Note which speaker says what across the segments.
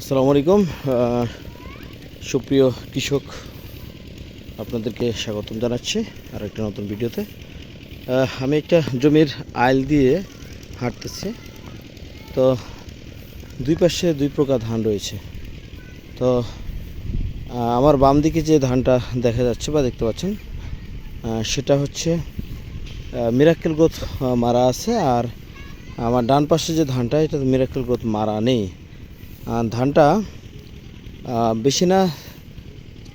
Speaker 1: আসসালামু আলাইকুম। সুপ্রিয় কৃষক, আপনাদেরকে স্বাগতম জানাচ্ছি আর একটা নতুন ভিডিওতে। আমি একটা জমির আইল দিয়ে হাঁটতেছি। তো দুই পাশে দুই প্রকার ধান রয়েছে। তো আমার বাম দিকে যে ধানটা দেখা যাচ্ছে বা দেখতে পাচ্ছেন সেটা হচ্ছে মিরাক্কেল গ্রোথ মারা আছে। আর আমার ডান পাশে যে ধানটা, এটা মিরাক্কেল গ্রোথ মারা নেই। ধানটা বেশি না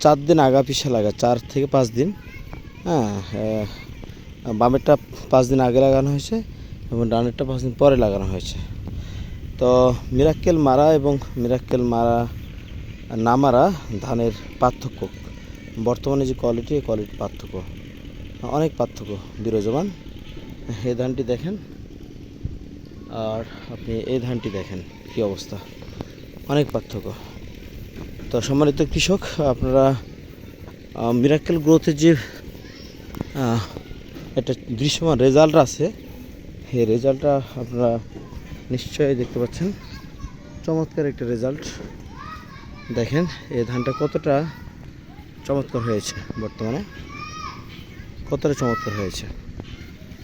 Speaker 1: চার দিন আগা পিছা লাগা, চার থেকে পাঁচ দিন। হ্যাঁ বামেরটা পাঁচ দিন আগে লাগানো হয়েছে এবং ডানেরটা পাঁচ দিন পরে লাগানো হয়েছে। তো মিরাক্কেল মারা এবং মিরাক্কেল মারা, না মারা ধানের পার্থক্য। বর্তমানে যে কোয়ালিটি, এই কোয়ালিটির পার্থক্য। অনেক পার্থক্য বিরাজমান। এই ধানটি দেখেন। আর আপনি এই ধানটি দেখেন কি অবস্থা। অনেক পার্থক্য। তো সম্মানিত কৃষক, আপনারা মিরাক্কেল গ্রোথের যে একটা দৃশ্যমান রেজাল্ট আছে এই রেজাল্টটা আপনারা নিশ্চয়ই দেখতে পাচ্ছেন। চমৎকার একটা রেজাল্ট দেখেন, এই ধানটা কতটা চমৎকার হয়েছে বর্তমানে। কতটা চমৎকার হয়েছে।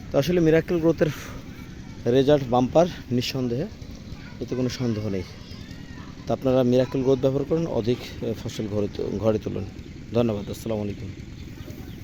Speaker 1: তো আসলে মিরাক্কেল গ্রোথের রেজাল্ট বাম্পার নিঃসন্দেহে, এতে কোনো সন্দেহ নেই। তো আপনারা মিরাকেল গোদ ব্যবহার করেন অধিক ফসল ঘরে ঘরে তুলুন। ধন্যবাদ আসসালামু আলাইকুম।